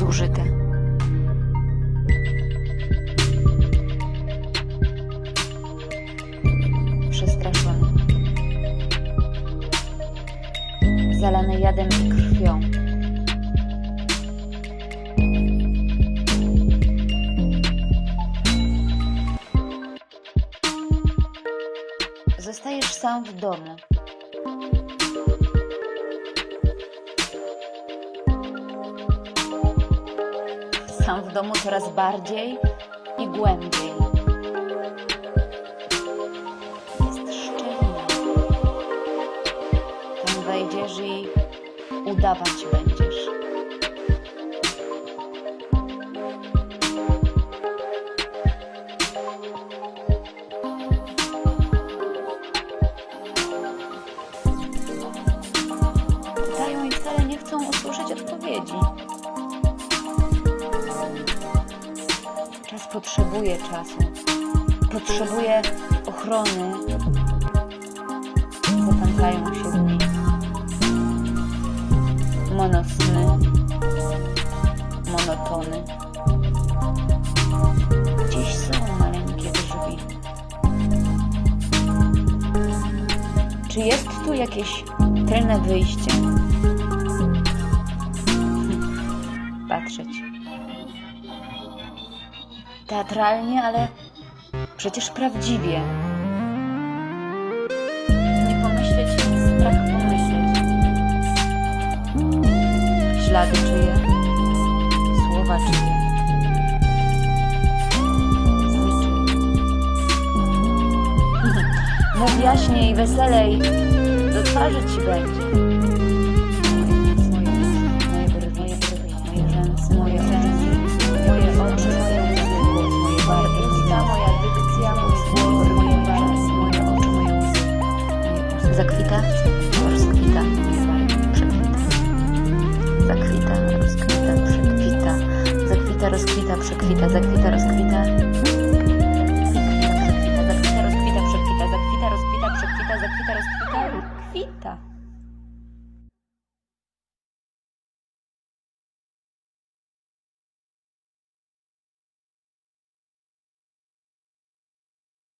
zużyte. Przestraszony. Zalany jadem i krwią. Zostajesz sam w domu. Sam w domu coraz bardziej i głębiej. Jest szczelina. Tam wejdziesz i udawać będziesz. Pytają i wcale nie chcą usłyszeć odpowiedzi. Czas potrzebuje czasu. Potrzebuje ochrony. Zapętlają się dni. Monosny. Monotony. Gdzieś są maleńkie drzwi. Czy jest tu jakieś tylne wyjście? Patrzeć. Teatralnie, ale przecież prawdziwie. Nie pomyśleć, strach pomyśleć. Ślady czyje, słowa czyje. Mów jaśniej, weselej, do twarzy ci będzie. Zakwita, rozkwita, przekwita. Zakwita, rozkwita, przekwita. Zakwita, rozkwita, przekwita, zakwita, rozkwita.